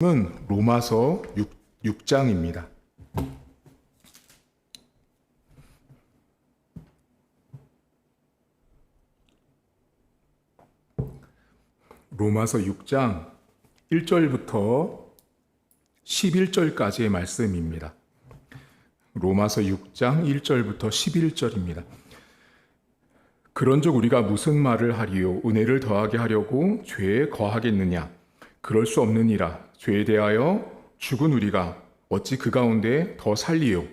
은 로마서 6, 장입니다 로마서 6장 1절부터 11절까지의 말씀입니다. 로마서 6장 1절부터 11절입니다. 그런즉 우리가 무슨 말을 하리요 은혜를 더하게 하려고 죄에 거하겠느냐 그럴 수 없느니라. 죄에 대하여 죽은 우리가 어찌 그 가운데 더 살리요?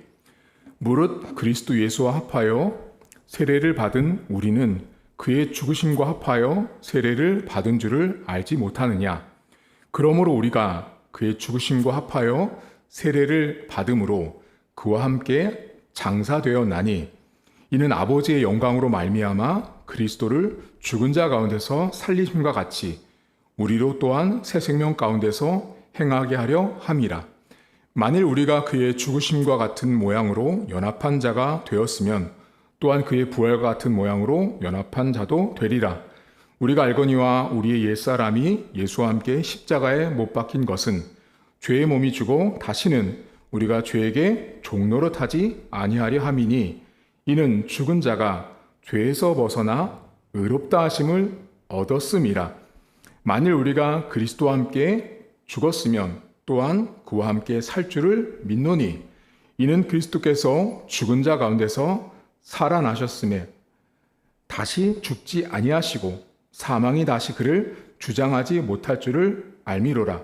무릇 그리스도 예수와 합하여 세례를 받은 우리는 그의 죽으심과 합하여 세례를 받은 줄을 알지 못하느냐? 그러므로 우리가 그의 죽으심과 합하여 세례를 받음으로 그와 함께 장사되었나니 이는 아버지의 영광으로 말미암아 그리스도를 죽은 자 가운데서 살리심과 같이 우리로 또한 새 생명 가운데서 행하게 하려 함이라. 만일 우리가 그의 죽으심과 같은 모양으로 연합한 자가 되었으면 또한 그의 부활과 같은 모양으로 연합한 자도 되리라. 우리가 알거니와 우리의 옛사람이 예수와 함께 십자가에 못 박힌 것은 죄의 몸이 주고 다시는 우리가 죄에게 종노릇하지 아니하려 함이니 이는 죽은 자가 죄에서 벗어나 의롭다 하심을 얻었음이라. 만일 우리가 그리스도와 함께 죽었으면 또한 그와 함께 살 줄을 믿노니 이는 그리스도께서 죽은 자 가운데서 살아나셨음에 다시 죽지 아니하시고 사망이 다시 그를 주장하지 못할 줄을 알미로라.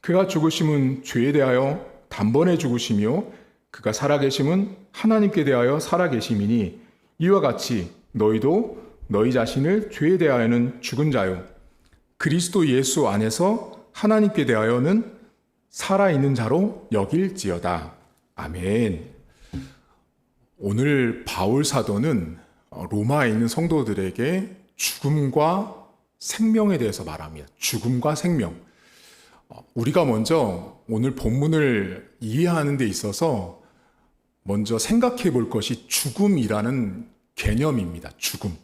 그가 죽으심은 죄에 대하여 단번에 죽으시며 그가 살아계심은 하나님께 대하여 살아계심이니 이와 같이 너희도 너희 자신을 죄에 대하여는 죽은 자요 그리스도 예수 안에서 하나님께 대하여는 살아있는 자로 여길지어다. 아멘. 오늘 바울 사도는 로마에 있는 성도들에게 죽음과 생명에 대해서 말합니다. 죽음과 생명. 우리가 먼저 오늘 본문을 이해하는 데 있어서 먼저 생각해 볼 것이 죽음이라는 개념입니다. 죽음.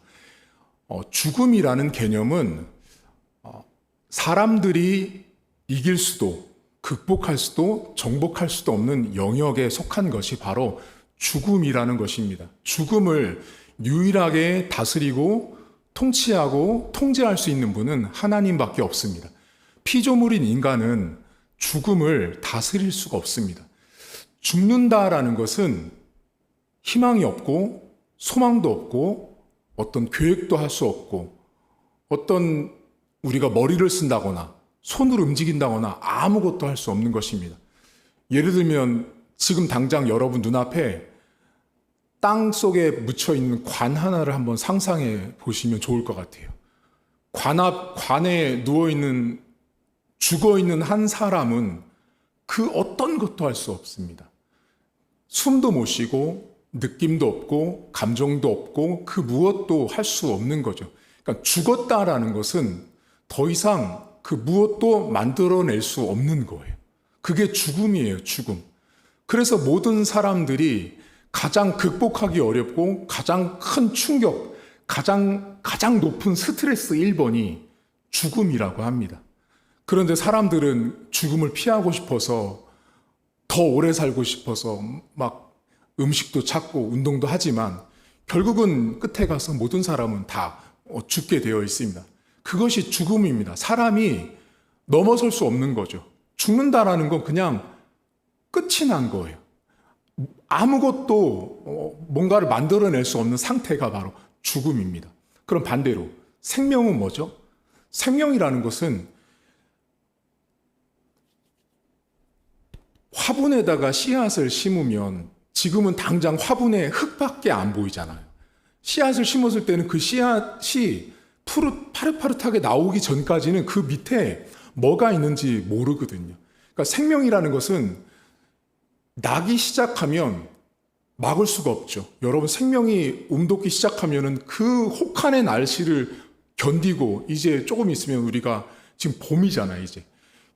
어, 죽음이라는 개념은 어, 사람들이 이길 수도 극복할 수도 정복할 수도 없는 영역에 속한 것이 바로 죽음이라는 것입니다. 죽음을 유일하게 다스리고 통치하고 통제할 수 있는 분은 하나님밖에 없습니다. 피조물인 인간은 죽음을 다스릴 수가 없습니다. 죽는다라는 것은 희망이 없고 소망도 없고 어떤 계획도 할 수 없고 어떤 우리가 머리를 쓴다거나 손을 움직인다거나 아무것도 할 수 없는 것입니다. 예를 들면 지금 당장 여러분 눈앞에 땅 속에 묻혀 있는 관 하나를 한번 상상해 보시면 좋을 것 같아요. 관 앞, 관에 누워 있는, 죽어 있는 한 사람은 그 어떤 것도 할 수 없습니다. 숨도 못 쉬고, 느낌도 없고, 감정도 없고, 그 무엇도 할 수 없는 거죠. 그러니까 죽었다라는 것은 더 이상 그 무엇도 만들어낼 수 없는 거예요. 그게 죽음이에요, 죽음. 그래서 모든 사람들이 가장 극복하기 어렵고 가장 큰 충격, 가장, 가장 높은 스트레스 1번이 죽음이라고 합니다. 그런데 사람들은 죽음을 피하고 싶어서 더 오래 살고 싶어서 막 음식도 찾고 운동도 하지만 결국은 끝에 가서 모든 사람은 다 어, 죽게 되어 있습니다. 그것이 죽음입니다. 사람이 넘어설 수 없는 거죠. 죽는다라는 건 그냥 끝이 난 거예요. 아무것도 어, 뭔가를 만들어낼 수 없는 상태가 바로 죽음입니다. 그럼 반대로 생명은 뭐죠? 생명이라는 것은 화분에다가 씨앗을 심으면 지금은 당장 화분에 흙밖에 안 보이잖아요. 씨앗을 심었을 때는 그 씨앗이 푸릇 파릇파릇하게 나오기 전까지는 그 밑에 뭐가 있는지 모르거든요. 그러니까 생명이라는 것은 나기 시작하면 막을 수가 없죠. 여러분 생명이 움돋기 시작하면은 그 혹한의 날씨를 견디고 이제 조금 있으면 우리가 지금 봄이잖아요, 이제.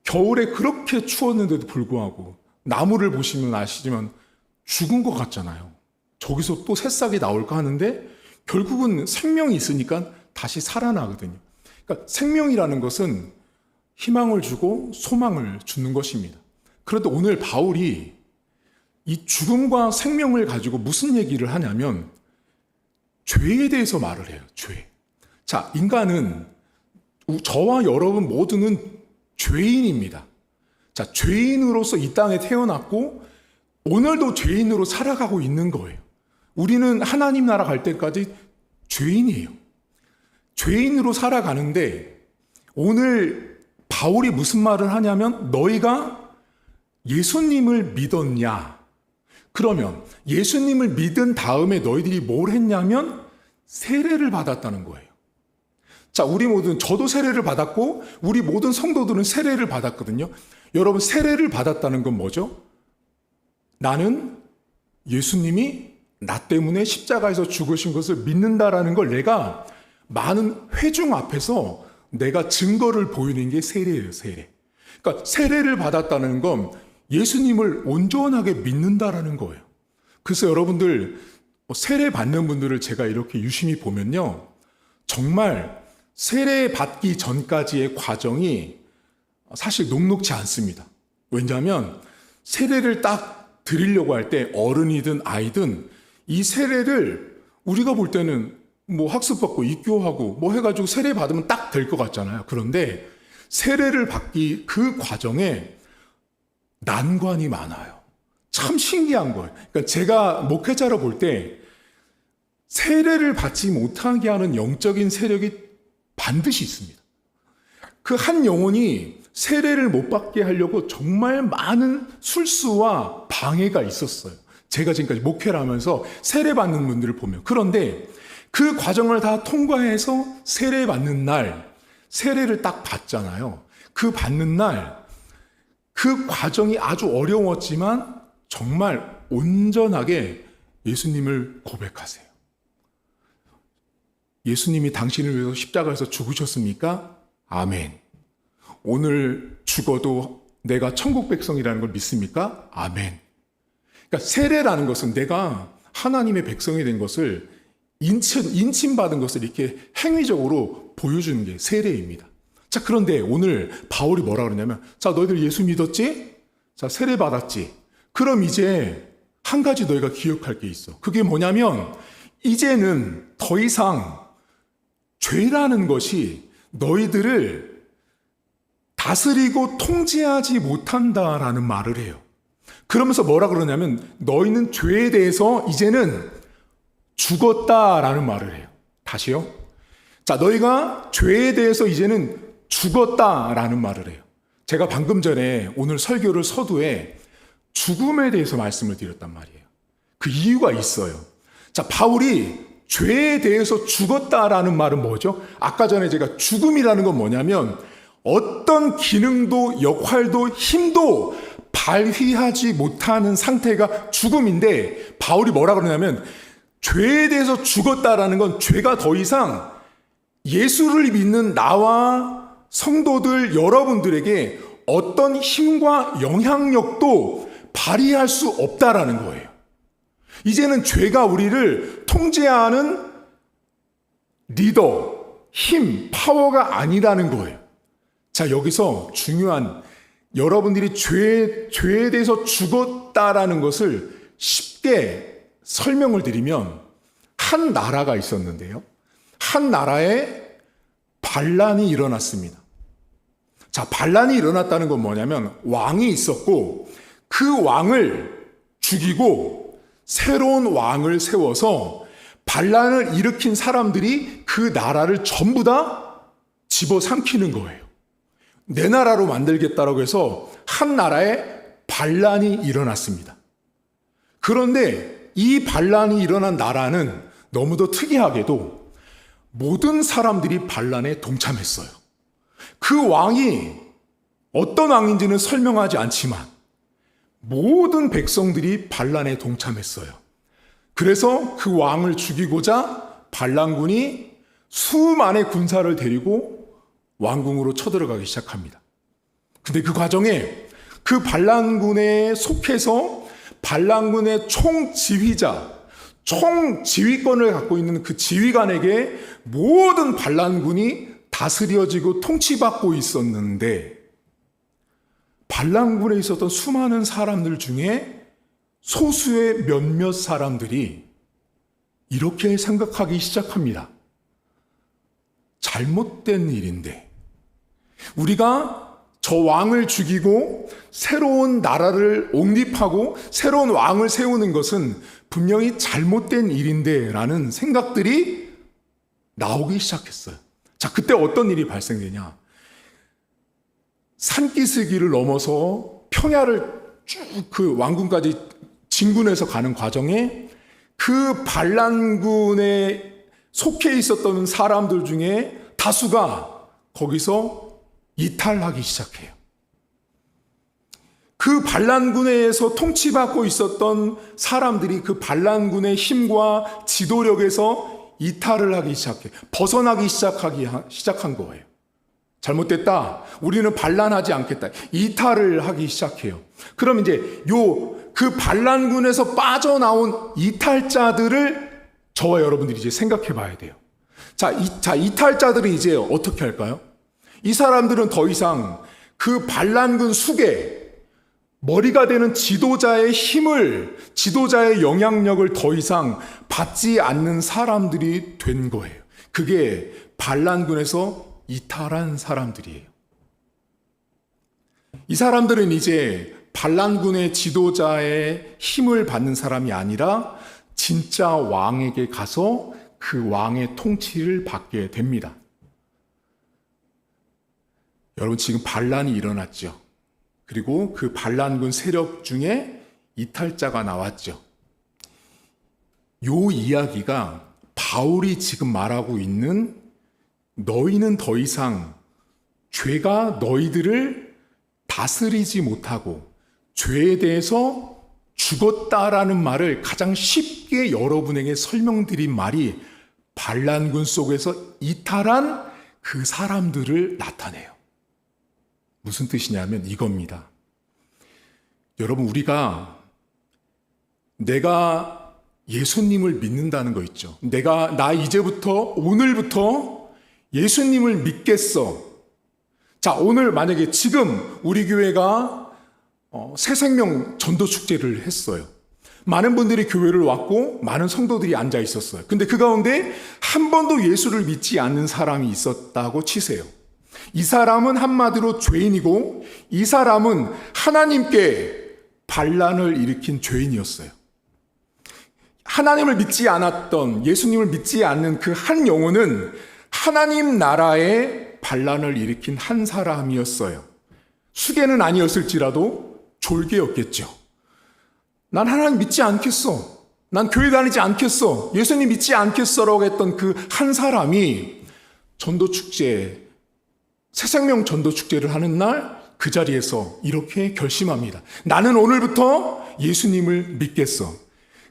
겨울에 그렇게 추웠는데도 불구하고 나무를 보시면 아시지만 죽은 것 같잖아요. 저기서 또 새싹이 나올까 하는데 결국은 생명이 있으니까 다시 살아나거든요. 그러니까 생명이라는 것은 희망을 주고 소망을 주는 것입니다. 그런데 오늘 바울이 이 죽음과 생명을 가지고 무슨 얘기를 하냐면 죄에 대해서 말을 해요. 죄. 자, 인간은 저와 여러분 모두는 죄인입니다. 자, 죄인으로서 이 땅에 태어났고 오늘도 죄인으로 살아가고 있는 거예요. 우리는 하나님 나라 갈 때까지 죄인이에요. 죄인으로 살아가는데 오늘 바울이 무슨 말을 하냐면 너희가 예수님을 믿었냐? 그러면 예수님을 믿은 다음에 너희들이 뭘 했냐면 세례를 받았다는 거예요. 자, 우리 모든 저도 세례를 받았고 우리 모든 성도들은 세례를 받았거든요. 여러분 세례를 받았다는 건 뭐죠? 나는 예수님이 나 때문에 십자가에서 죽으신 것을 믿는다라는 걸 내가 많은 회중 앞에서 내가 증거를 보이는 게 세례예요, 세례. 그러니까 세례를 받았다는 건 예수님을 온전하게 믿는다라는 거예요. 그래서 여러분들 뭐 세례 받는 분들을 제가 이렇게 유심히 보면요. 정말 세례 받기 전까지의 과정이 사실 녹록지 않습니다. 왜냐하면 세례를 딱 드리려고 할 때 어른이든 아이든 이 세례를 우리가 볼 때는 뭐 학습받고 입교하고 뭐 해가지고 세례 받으면 딱 될 것 같잖아요. 그런데 세례를 받기 그 과정에 난관이 많아요. 참 신기한 거예요. 그러니까 제가 목회자로 볼 때 세례를 받지 못하게 하는 영적인 세력이 반드시 있습니다. 그 한 영혼이 세례를 못 받게 하려고 정말 많은 술수와 방해가 있었어요. 제가 지금까지 목회를 하면서 세례 받는 분들을 보면. 그런데 그 과정을 다 통과해서 세례 받는 날, 세례를 딱 받잖아요. 그 받는 날, 그 과정이 아주 어려웠지만 정말 온전하게 예수님을 고백하세요. 예수님이 당신을 위해서 십자가에서 죽으셨습니까? 아멘. 오늘 죽어도 내가 천국 백성이라는 걸 믿습니까? 아멘. 그러니까 세례라는 것은 내가 하나님의 백성이 된 것을 인친, 인침받은 것을 이렇게 행위적으로 보여주는 게 세례입니다. 자, 그런데 오늘 바울이 뭐라 그러냐면, 자, 너희들 예수 믿었지? 자, 세례 받았지? 그럼 이제 한 가지 너희가 기억할 게 있어. 그게 뭐냐면, 이제는 더 이상 죄라는 것이 너희들을 다스리고 통제하지 못한다라는 말을 해요. 그러면서 뭐라 그러냐면 너희는 죄에 대해서 이제는 죽었다라는 말을 해요. 다시요. 자, 너희가 죄에 대해서 이제는 죽었다라는 말을 해요. 제가 방금 전에 오늘 설교를 서두에 죽음에 대해서 말씀을 드렸단 말이에요. 그 이유가 있어요. 자, 바울이 죄에 대해서 죽었다라는 말은 뭐죠? 아까 전에 제가 죽음이라는 건 뭐냐면 어떤 기능도 역할도 힘도 발휘하지 못하는 상태가 죽음인데 바울이 뭐라 그러냐면 죄에 대해서 죽었다라는 건 죄가 더 이상 예수를 믿는 나와 성도들 여러분들에게 어떤 힘과 영향력도 발휘할 수 없다라는 거예요. 이제는 죄가 우리를 통제하는 리더, 힘, 파워가 아니라는 거예요. 자, 여기서 중요한 여러분들이 죄, 죄에 대해서 죽었다라는 것을 쉽게 설명을 드리면 한 나라가 있었는데요. 한 나라에 반란이 일어났습니다. 자, 반란이 일어났다는 건 뭐냐면 왕이 있었고 그 왕을 죽이고 새로운 왕을 세워서 반란을 일으킨 사람들이 그 나라를 전부 다 집어삼키는 거예요. 내 나라로 만들겠다라고 해서 한 나라에 반란이 일어났습니다. 그런데 이 반란이 일어난 나라는 너무도 특이하게도 모든 사람들이 반란에 동참했어요. 그 왕이 어떤 왕인지는 설명하지 않지만 모든 백성들이 반란에 동참했어요. 그래서 그 왕을 죽이고자 반란군이 수만의 군사를 데리고 왕궁으로 쳐들어가기 시작합니다. 근데 그 과정에 그 반란군에 속해서 반란군의 총지휘자, 총 지휘권을 갖고 있는 그 지휘관에게 모든 반란군이 다 다스려지고 통치받고 있었는데 반란군에 있었던 수많은 사람들 중에 소수의 몇몇 사람들이 이렇게 생각하기 시작합니다. 잘못된 일인데 우리가 저 왕을 죽이고 새로운 나라를 옹립하고 새로운 왕을 세우는 것은 분명히 잘못된 일인데 라는 생각들이 나오기 시작했어요. 자, 그때 어떤 일이 발생되냐? 산기슭기를 넘어서 평야를 쭉 그 왕궁까지 진군해서 가는 과정에 그 반란군에 속해 있었던 사람들 중에 다수가 거기서 이탈하기 시작해요. 그 반란군에서 통치받고 있었던 사람들이 그 반란군의 힘과 지도력에서 이탈을 하기 시작해 벗어나기 시작하기 시작한 거예요. 잘못됐다. 우리는 반란하지 않겠다. 이탈을 하기 시작해요. 그럼 이제 요 그 반란군에서 빠져나온 이탈자들을 저와 여러분들이 이제 생각해 봐야 돼요. 자, 이, 자, 이탈자들이 이제 어떻게 할까요? 이 사람들은 더 이상 그 반란군 숙에 머리가 되는 지도자의 힘을, 지도자의 영향력을 더 이상 받지 않는 사람들이 된 거예요. 그게 반란군에서 이탈한 사람들이에요. 이 사람들은 이제 반란군의 지도자의 힘을 받는 사람이 아니라 진짜 왕에게 가서 그 왕의 통치를 받게 됩니다. 여러분 지금 반란이 일어났죠. 그리고 그 반란군 세력 중에 이탈자가 나왔죠. 요 이야기가 바울이 지금 말하고 있는 너희는 더 이상 죄가 너희들을 다스리지 못하고 죄에 대해서 죽었다라는 말을 가장 쉽게 여러분에게 설명드린 말이 반란군 속에서 이탈한 그 사람들을 나타내요. 무슨 뜻이냐면 이겁니다. 여러분, 우리가 내가 예수님을 믿는다는 거 있죠. 내가, 나 이제부터, 오늘부터 예수님을 믿겠어. 자, 오늘 만약에 지금 우리 교회가 어, 새생명 전도 축제를 했어요. 많은 분들이 교회를 왔고 많은 성도들이 앉아 있었어요. 근데 그 가운데 한 번도 예수를 믿지 않는 사람이 있었다고 치세요. 이 사람은 한마디로 죄인이고 이 사람은 하나님께 반란을 일으킨 죄인이었어요. 하나님을 믿지 않았던 예수님을 믿지 않는 그 한 영혼은 하나님 나라에 반란을 일으킨 한 사람이었어요. 수계는 아니었을지라도 졸개였겠죠. 난 하나님 믿지 않겠어. 난 교회 다니지 않겠어. 예수님 믿지 않겠어라고 했던 그 한 사람이 전도 축제, 새 생명 전도 축제를 하는 날 그 자리에서 이렇게 결심합니다. 나는 오늘부터 예수님을 믿겠어.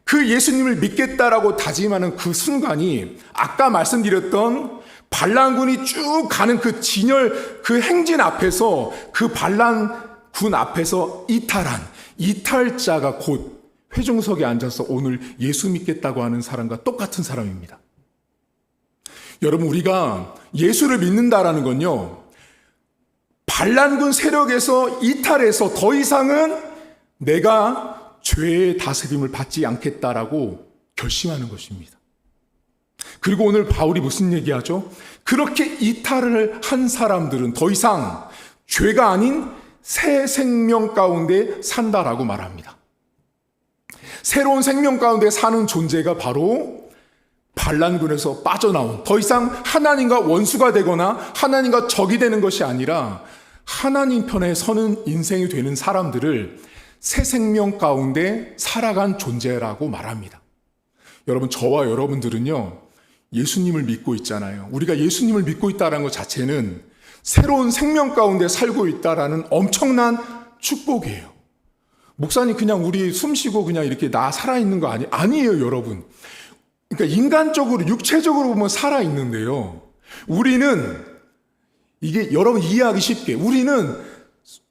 그 예수님을 믿겠다라고 다짐하는 그 순간이 아까 말씀드렸던 반란군이 쭉 가는 그 진열 그 행진 앞에서 그 반란군 앞에서 이탈한 이탈자가 곧 회중석에 앉아서 오늘 예수 믿겠다고 하는 사람과 똑같은 사람입니다. 여러분 우리가 예수를 믿는다라는 건요. 반란군 세력에서 이탈해서 더 이상은 내가 죄의 다스림을 받지 않겠다라고 결심하는 것입니다. 그리고 오늘 바울이 무슨 얘기하죠? 그렇게 이탈을 한 사람들은 더 이상 죄가 아닌 새 생명 가운데 산다라고 말합니다. 새로운 생명 가운데 사는 존재가 바로 반란군에서 빠져나온 더 이상 하나님과 원수가 되거나 하나님과 적이 되는 것이 아니라 하나님 편에 서는 인생이 되는 사람들을 새 생명 가운데 살아간 존재라고 말합니다. 여러분, 저와 여러분들은요, 예수님을 믿고 있잖아요. 우리가 예수님을 믿고 있다는 것 자체는 새로운 생명 가운데 살고 있다라는 엄청난 축복이에요. 목사님 그냥 우리 숨 쉬고 그냥 이렇게 나 살아있는 거 아니, 아니에요, 여러분. 그러니까 인간적으로, 육체적으로 보면 살아있는데요. 우리는 이게 여러분 이해하기 쉽게 우리는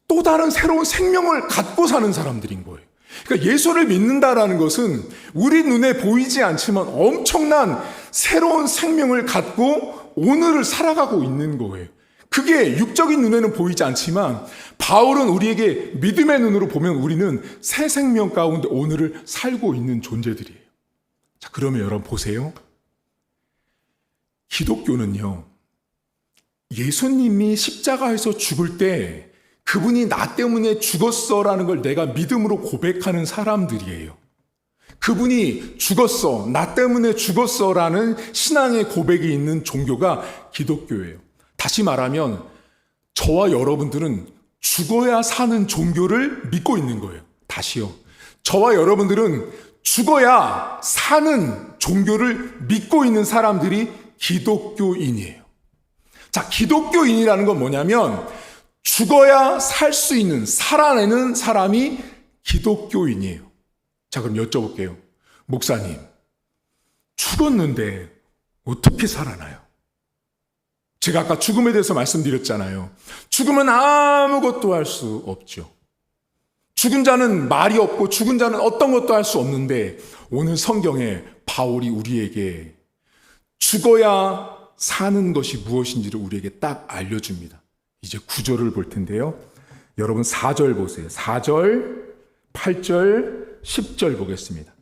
또 다른 새로운 생명을 갖고 사는 사람들인 거예요. 그러니까 예수를 믿는다라는 것은 우리 눈에 보이지 않지만 엄청난 새로운 생명을 갖고 오늘을 살아가고 있는 거예요. 그게 육적인 눈에는 보이지 않지만 바울은 우리에게 믿음의 눈으로 보면 우리는 새 생명 가운데 오늘을 살고 있는 존재들이에요. 자, 그러면 여러분 보세요. 기독교는요. 예수님이 십자가에서 죽을 때 그분이 나 때문에 죽었어라는 걸 내가 믿음으로 고백하는 사람들이에요. 그분이 죽었어, 나 때문에 죽었어라는 신앙의 고백이 있는 종교가 기독교예요. 다시 말하면 저와 여러분들은 죽어야 사는 종교를 믿고 있는 거예요. 다시요. 저와 여러분들은 죽어야 사는 종교를 믿고 있는 사람들이 기독교인이에요. 자, 기독교인이라는 건 뭐냐면 죽어야 살 수 있는, 살아내는 사람이 기독교인이에요. 자, 그럼 여쭤볼게요. 목사님, 죽었는데 어떻게 살아나요? 제가 아까 죽음에 대해서 말씀드렸잖아요. 죽으면 아무것도 할 수 없죠. 죽은 자는 말이 없고 죽은 자는 어떤 것도 할 수 없는데 오늘 성경에 바울이 우리에게 죽어야 사는 것이 무엇인지를 우리에게 딱 알려줍니다. 이제 구절을 볼 텐데요. 여러분 4절 보세요. 4절, 8절, 10절 보겠습니다.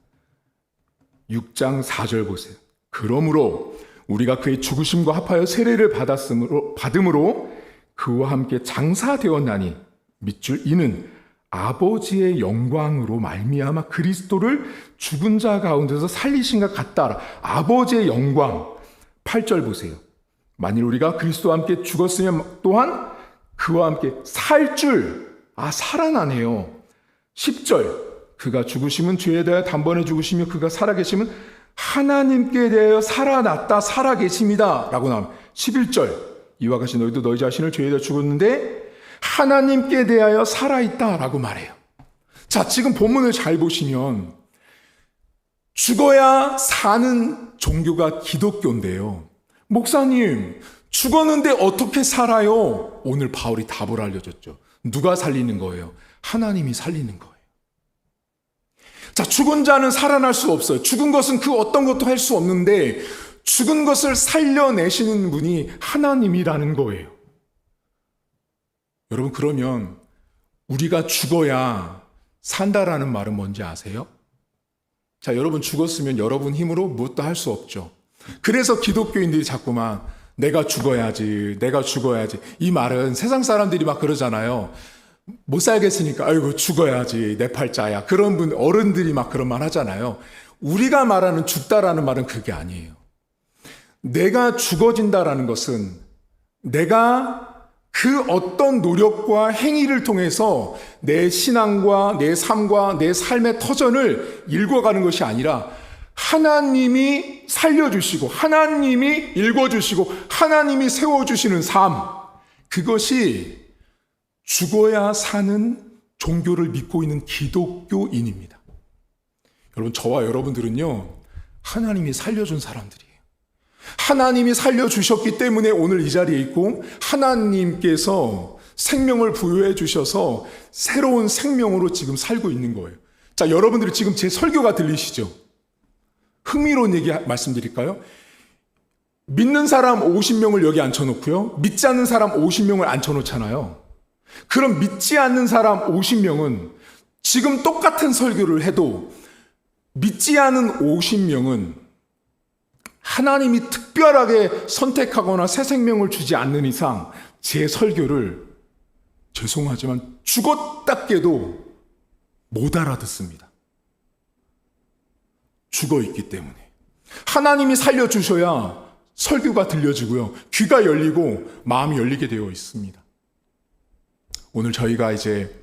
6장 4절 보세요. 그러므로 우리가 그의 죽으심과 합하여 세례를 받았으므로 받음으로 그와 함께 장사되었나니 밑줄 이는 아버지의 영광으로 말미암아 그리스도를 죽은 자 가운데서 살리신 것 같다. 아버지의 영광. 8절 보세요. 만일 우리가 그리스도와 함께 죽었으면 또한 그와 함께 살 줄, 아, 살아나네요. 10절. 그가 죽으시면 죄에 대하여 단번에 죽으시며 그가 살아계시면 하나님께 대하여 살아났다, 살아계십니다. 라고 나옵니다. 11절. 이와 같이 너희도 너희 자신을 죄에 대하여 죽었는데 하나님께 대하여 살아있다. 라고 말해요. 자, 지금 본문을 잘 보시면 죽어야 사는 종교가 기독교인데요. 목사님, 죽었는데 어떻게 살아요? 오늘 바울이 답을 알려줬죠. 누가 살리는 거예요? 하나님이 살리는 거예요. 자, 죽은 자는 살아날 수 없어요. 죽은 것은 그 어떤 것도 할 수 없는데 죽은 것을 살려내시는 분이 하나님이라는 거예요. 여러분, 그러면 우리가 죽어야 산다라는 말은 뭔지 아세요? 자, 여러분 죽었으면 여러분 힘으로 무엇도 할 수 없죠. 그래서 기독교인들이 자꾸만 내가 죽어야지, 내가 죽어야지. 이 말은 세상 사람들이 막 그러잖아요. 못 살겠으니까, 아이고, 죽어야지, 내 팔자야. 그런 분, 어른들이 막 그런 말 하잖아요. 우리가 말하는 죽다라는 말은 그게 아니에요. 내가 죽어진다라는 것은 내가 그 어떤 노력과 행위를 통해서 내 신앙과 내 삶과 내 삶의 터전을 읽어가는 것이 아니라 하나님이 살려주시고 하나님이 읽어주시고 하나님이 세워주시는 삶 그것이 죽어야 사는 종교를 믿고 있는 기독교인입니다. 여러분 저와 여러분들은요 하나님이 살려준 사람들이에요. 하나님이 살려주셨기 때문에 오늘 이 자리에 있고 하나님께서 생명을 부여해 주셔서 새로운 생명으로 지금 살고 있는 거예요. 자, 여러분들이 지금 제 설교가 들리시죠? 흥미로운 얘기 말씀드릴까요? 믿는 사람 50명을 여기 앉혀놓고요. 믿지 않는 사람 50명을 앉혀놓잖아요. 그럼 믿지 않는 사람 50명은 지금 똑같은 설교를 해도 믿지 않은 50명은 하나님이 특별하게 선택하거나 새 생명을 주지 않는 이상 제 설교를 죄송하지만 죽었다 깨도 못 알아듣습니다. 죽어 있기 때문에. 하나님이 살려주셔야 설교가 들려지고요. 귀가 열리고 마음이 열리게 되어 있습니다. 오늘 저희가 이제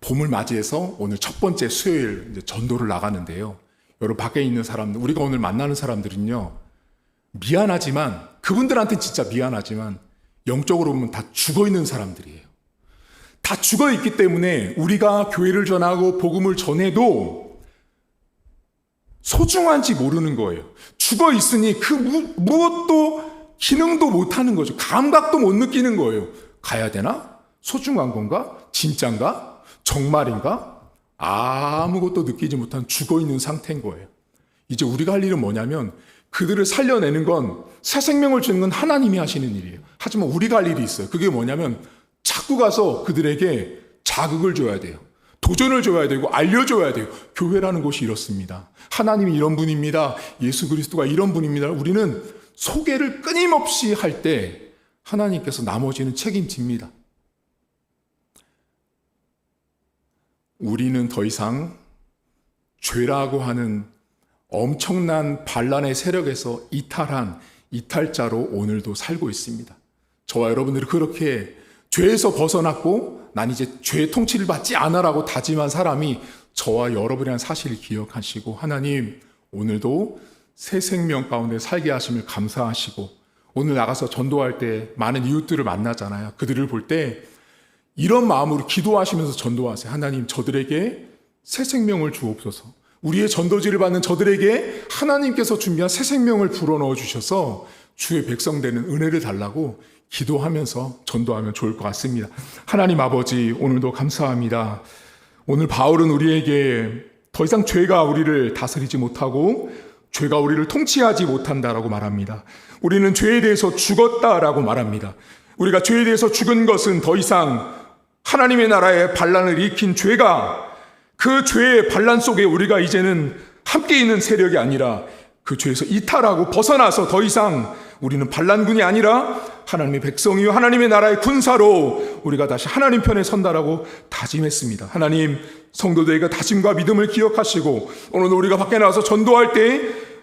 봄을 맞이해서 오늘 첫 번째 수요일 전도를 나가는데요. 여러분 밖에 있는 사람들, 우리가 오늘 만나는 사람들은요, 미안하지만, 그분들한테 진짜 미안하지만, 영적으로 보면 다 죽어 있는 사람들이에요. 다 죽어 있기 때문에 우리가 교회를 전하고 복음을 전해도 소중한지 모르는 거예요. 죽어 있으니 그 무, 무엇도 기능도 못 하는 거죠. 감각도 못 느끼는 거예요. 가야 되나? 소중한 건가? 진짠가? 정말인가? 아무것도 느끼지 못한 죽어 있는 상태인 거예요. 이제 우리가 할 일은 뭐냐면 그들을 살려내는 건 새 생명을 주는 건 하나님이 하시는 일이에요. 하지만 우리가 할 일이 있어요. 그게 뭐냐면 자꾸 가서 그들에게 자극을 줘야 돼요. 도전을 줘야 되고 알려줘야 돼요. 교회라는 곳이 이렇습니다. 하나님이 이런 분입니다. 예수 그리스도가 이런 분입니다. 우리는 소개를 끊임없이 할 때 하나님께서 나머지는 책임집니다. 우리는 더 이상 죄라고 하는 엄청난 반란의 세력에서 이탈한 이탈자로 오늘도 살고 있습니다. 저와 여러분들이 그렇게 죄에서 벗어났고 난 이제 죄의 통치를 받지 않아라고 다짐한 사람이 저와 여러분이라는 사실을 기억하시고 하나님 오늘도 새 생명 가운데 살게 하심을 감사하시고 오늘 나가서 전도할 때 많은 이웃들을 만나잖아요. 그들을 볼때 이런 마음으로 기도하시면서 전도하세요. 하나님 저들에게 새 생명을 주옵소서. 우리의 전도지를 받는 저들에게 하나님께서 준비한 새 생명을 불어넣어 주셔서 주의 백성 되는 은혜를 달라고 기도하면서 전도하면 좋을 것 같습니다. 하나님 아버지 오늘도 감사합니다. 오늘 바울은 우리에게 더 이상 죄가 우리를 다스리지 못하고 죄가 우리를 통치하지 못한다라고 말합니다. 우리는 죄에 대해서 죽었다라고 말합니다. 우리가 죄에 대해서 죽은 것은 더 이상 하나님의 나라의 반란을 일으킨 죄가 그 죄의 반란 속에 우리가 이제는 함께 있는 세력이 아니라 그 죄에서 이탈하고 벗어나서 더 이상 우리는 반란군이 아니라 하나님의 백성이요 하나님의 나라의 군사로 우리가 다시 하나님 편에 선다라고 다짐했습니다. 하나님 성도들에게 다짐과 믿음을 기억하시고 오늘도 우리가 밖에 나와서 전도할 때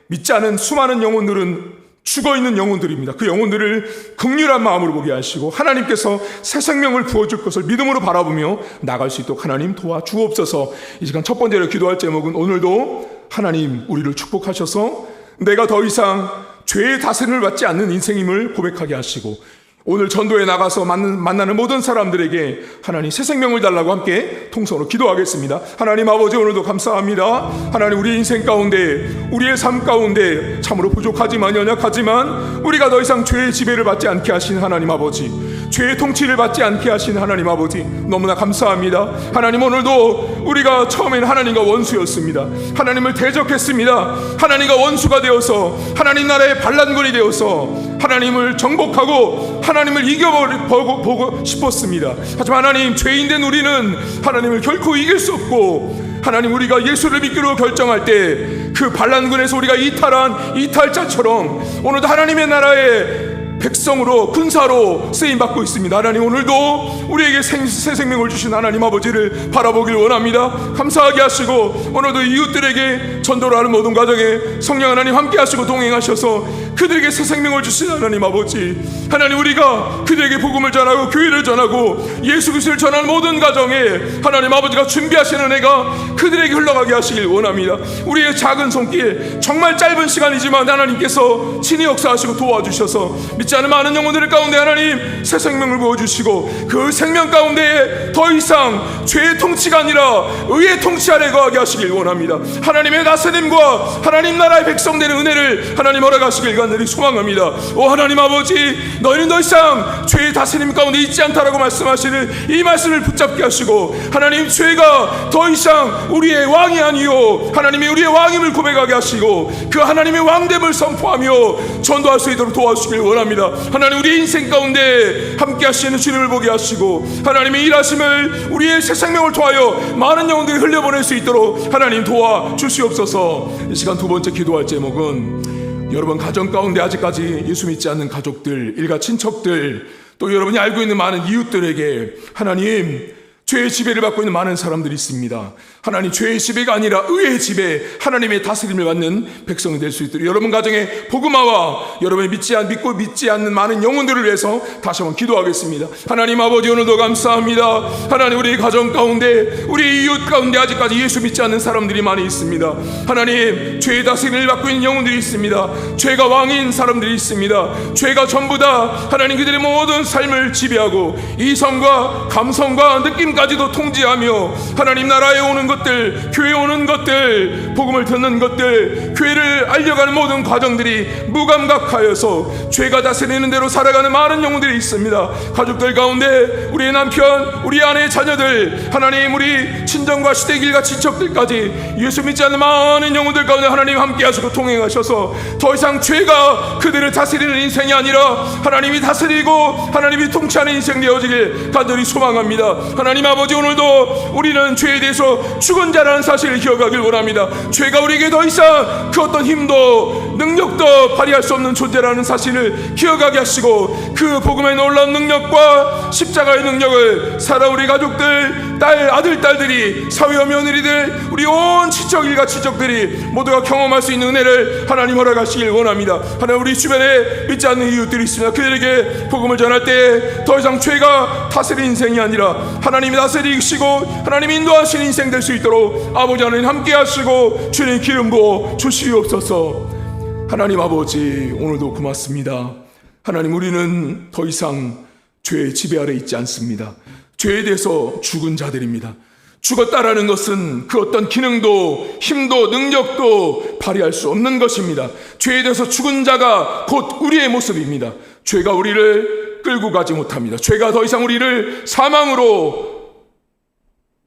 믿지 않은 수많은 영혼들은 죽어 있는 영혼들입니다. 그 영혼들을 극률한 마음으로 보게 하시고 하나님께서 새 생명을 부어줄 것을 믿음으로 바라보며 나갈 수 있도록 하나님 도와 주옵소서. 이 시간 첫 번째로 기도할 제목은 오늘도 하나님 우리를 축복하셔서 내가 더 이상 죄의 다스림을 받지 않는 인생임을 고백하게 하시고 오늘 전도에 나가서 만나는, 모든 사람들에게 하나님 새 생명을 달라고 함께 통성으로 기도하겠습니다. 하나님 아버지 오늘도 감사합니다. 하나님 우리 인생 가운데 우리의 삶 가운데 참으로 부족하지만 연약하지만 우리가 더 이상 죄의 지배를 받지 않게 하신 하나님 아버지 죄의 통치를 받지 않게 하신 하나님 아버지 너무나 감사합니다. 하나님 오늘도 우리가 처음에는 하나님과 원수였습니다. 하나님을 대적했습니다. 하나님과 원수가 되어서 하나님 나라의 반란군이 되어서 하나님을 정복하고 하나님을 이겨보고 싶었습니다. 하지만 하나님 죄인된 우리는 하나님을 결코 이길 수 없고 하나님 우리가 예수를 믿기로 결정할 때 그 반란군에서 우리가 이탈한 이탈자처럼 오늘도 하나님의 나라에 백성으로 군사로 쓰임 받고 있습니다. 하나님 오늘도 우리에게 생, 새 생명을 주신 하나님 아버지를 바라보길 원합니다. 감사하게 하시고 오늘도 이웃들에게 전도를 하는 모든 가정에 성령 하나님 함께 하시고 동행하셔서 그들에게 새 생명을 주신 하나님 아버지 하나님 우리가 그들에게 복음을 전하고 교회를 전하고 예수 그리스도를 전하는 모든 가정에 하나님 아버지가 준비하시는 은혜가 그들에게 흘러가게 하시길 원합니다. 우리의 작은 손길 정말 짧은 시간이지만 하나님께서 친히 역사하시고 도와주셔서 믿지 않은 많은 영혼들 가운데 하나님 새 생명을 부어주시고 그 생명 가운데 더 이상 죄의 통치가 아니라 의의 통치 아래 거하게 하시길 원합니다. 하나님의 다스림과 하나님 나라의 백성 되는 은혜를 하나님 허락하시길 간 절히 소망합니다. 오 하나님 아버지 너희는 더 이상 죄의 다스림 가운데 있지 않다라고 말씀하시는 이 말씀을 붙잡게 하시고 하나님 죄가 더 이상 우리의 왕이 아니요 하나님이 우리의 왕임을 고백하게 하시고 그 하나님의 왕됨을 선포하며 전도할 수 있도록 도와주시길 원합니다. 하나님 우리 인생 가운데 함께 하시는 주님을 보게 하시고 하나님의 일하심을 우리의 새 생명을 통하여 많은 영혼들이 흘려보낼 수 있도록 하나님 도와 주시옵소서. 이 시간 두 번째 기도할 제목은 여러분 가정 가운데 아직까지 예수 믿지 않는 가족들, 일가 친척들, 또 여러분이 알고 있는 많은 이웃들에게 하나님 죄의 지배를 받고 있는 많은 사람들이 있습니다. 하나님 죄의 지배가 아니라 의의 지배, 하나님의 다스림을 받는 백성이 될 수 있도록 여러분 가정에 복음화와 여러분이 믿지 않 믿고 믿지 않는 많은 영혼들을 위해서 다시 한번 기도하겠습니다. 하나님 아버지 오늘도 감사합니다. 하나님 우리 가정 가운데 우리 이웃 가운데 아직까지 예수 믿지 않는 사람들이 많이 있습니다. 하나님 죄의 다스림을 받고 있는 영혼들이 있습니다. 죄가 왕인 사람들이 있습니다. 죄가 전부 다 하나님 그들의 모든 삶을 지배하고 이성과 감성과 느낌 지금까지도 통지하며 하나님 나라에 오는 것들, 교회 오는 것들, 복음을 듣는 것들, 교회를 알려가는 모든 과정들이 무감각하여서 죄가 다스리는 대로 살아가는 많은 영혼들이 있습니다. 가족들 가운데 우리의 남편, 우리 아내의 자녀들, 하나님 우리 친정과 시댁일과 친척들까지 예수 믿지 않는 많은 영혼들 가운데 하나님 함께 하시고 통행하셔서 더 이상 죄가 그들을 다스리는 인생이 아니라 하나님이 다스리고 하나님이 통치하는 인생 되어지길 간절히 소망합니다. 하나님 아버지 오늘도 우리는 죄에 대해서 죽은 자라는 사실을 기억하길 원합니다. 죄가 우리에게 더 이상 그 어떤 힘도 능력도 발휘할 수 없는 존재라는 사실을 기억하게 하시고 그 복음의 놀라운 능력과 십자가의 능력을 살아 우리 가족들, 딸, 아들, 딸들이 사회와 며느리들, 우리 온 친척 일가 친척들이 모두가 경험할 수 있는 은혜를 하나님 허락하시길 원합니다. 하나님 우리 주변에 믿지 않는 이웃들이 있습니다. 그들에게 복음을 전할 때 더 이상 죄가 다스린 인생이 아니라 하나님 이 다스리시고 하나님이 인도하시는 인생 될 수 있도록 아버지 하나님 함께 하시고 주님 기름 부어 주시옵소서. 하나님 아버지 오늘도 고맙습니다. 하나님 우리는 더 이상 죄의 지배 아래 있지 않습니다. 죄에 대해서 죽은 자들입니다. 죽었다라는 것은 그 어떤 기능도 힘도 능력도 발휘할 수 없는 것입니다. 죄에 대해서 죽은 자가 곧 우리의 모습입니다. 죄가 우리를 끌고 가지 못합니다. 죄가 더 이상 우리를 사망으로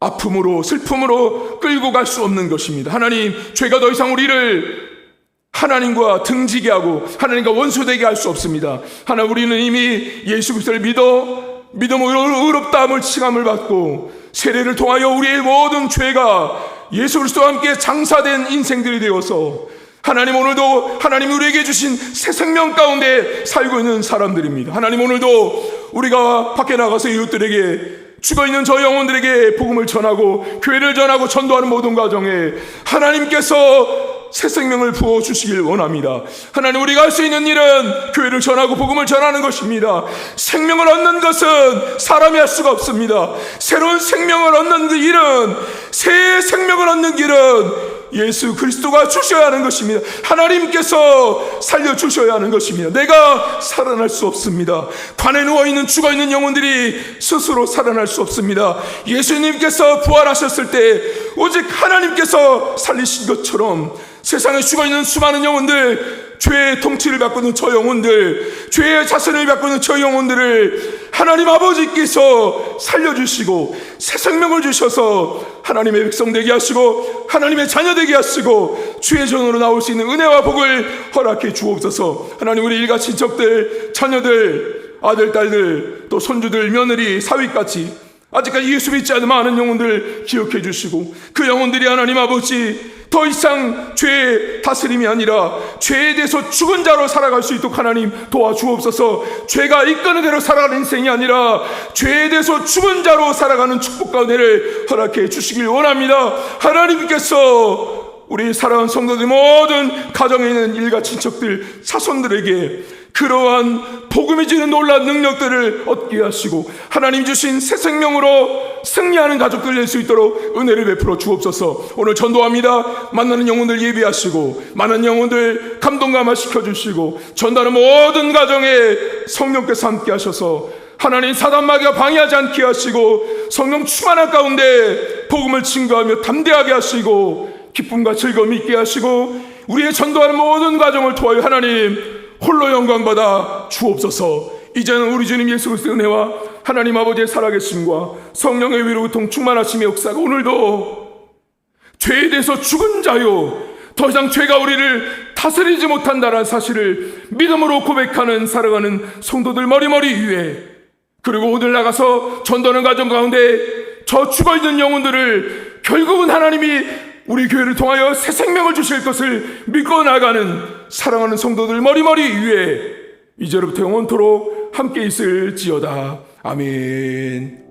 아픔으로 슬픔으로 끌고 갈 수 없는 것입니다. 하나님, 죄가 더 이상 우리를 하나님과 등지게 하고 하나님과 원수되게 할 수 없습니다. 하나 우리는 이미 예수 그리스도를 믿어 믿음으로 의롭다함을 칭함을 받고 세례를 통하여 우리의 모든 죄가 예수 그리스도와 함께 장사된 인생들이 되어서 하나님 오늘도 하나님 우리에게 주신 새 생명 가운데 살고 있는 사람들입니다. 하나님 오늘도 우리가 밖에 나가서 이웃들에게 죽어 있는 저 영혼들에게 복음을 전하고 교회를 전하고 전도하는 모든 과정에 하나님께서 새 생명을 부어 주시길 원합니다. 하나님 우리가 할 수 있는 일은 교회를 전하고 복음을 전하는 것입니다. 생명을 얻는 것은 사람이 할 수가 없습니다. 새로운 생명을 얻는 그 일은 새 생명을 얻는 길은 예수 그리스도가 주셔야 하는 것입니다. 하나님께서 살려 주셔야 하는 것입니다. 내가 살아날 수 없습니다. 관에 누워 있는 죽어 있는 영혼들이 스스로 살아날 수 없습니다. 예수님께서 부활하셨을 때 오직 하나님께서 살리신 것처럼 세상에 죽어 있는 수많은 영혼들 죄의 통치를 있는 저 영혼들, 죄의 자선을 있는 저 영혼들을 하나님 아버지께서 살려주시고 새 생명을 주셔서 하나님의 백성 되게 하시고 하나님의 자녀 되게 하시고 주의 전으로 나올 수 있는 은혜와 복을 허락해 주옵소서. 하나님 우리 일가 친척들, 자녀들, 아들, 딸들, 또 손주들, 며느리, 사위까지 아직까지 예수 믿지 않는 많은 영혼들 기억해 주시고 그 영혼들이 하나님 아버지 더 이상 죄의 다스림이 아니라 죄에 대해서 죽은 자로 살아갈 수 있도록 하나님 도와주옵소서. 죄가 이끄는 대로 살아가는 인생이 아니라 죄에 대해서 죽은 자로 살아가는 축복과 은혜를 허락해 주시길 원합니다. 하나님께서 우리 사랑하는 성도들 모든 가정에 있는 일가 친척들 사손들에게 그러한 복음이 주는 놀라운 능력들을 얻게 하시고 하나님 주신 새 생명으로 승리하는 가족들 될 수 있도록 은혜를 베풀어 주옵소서. 오늘 전도합니다. 만나는 영혼들 예비하시고 많은 영혼들 감동 감화 시켜주시고 전도하는 모든 가정에 성령께서 함께 하셔서 하나님 사단마귀가 방해하지 않게 하시고 성령 충만한 가운데 복음을 증거하며 담대하게 하시고 기쁨과 즐거움이 있게 하시고 우리의 전도하는 모든 과정을 도와요. 하나님 홀로 영광 받아 주옵소서. 이제는 우리 주님 예수 그리스도의 은혜와 하나님 아버지의 살아계심과 성령의 위로 통 충만하심의 역사가 오늘도 죄에 대해서 죽은 자요. 더 이상 죄가 우리를 다스리지 못한다는 사실을 믿음으로 고백하는 살아가는 성도들 머리머리 위에 그리고 오늘 나가서 전도하는 과정 가운데 저 죽어 있는 영혼들을 결국은 하나님이 우리 교회를 통하여 새 생명을 주실 것을 믿고 나가는 사랑하는 성도들 머리머리 위에 이제로부터 영원토록 함께 있을지어다. 아멘.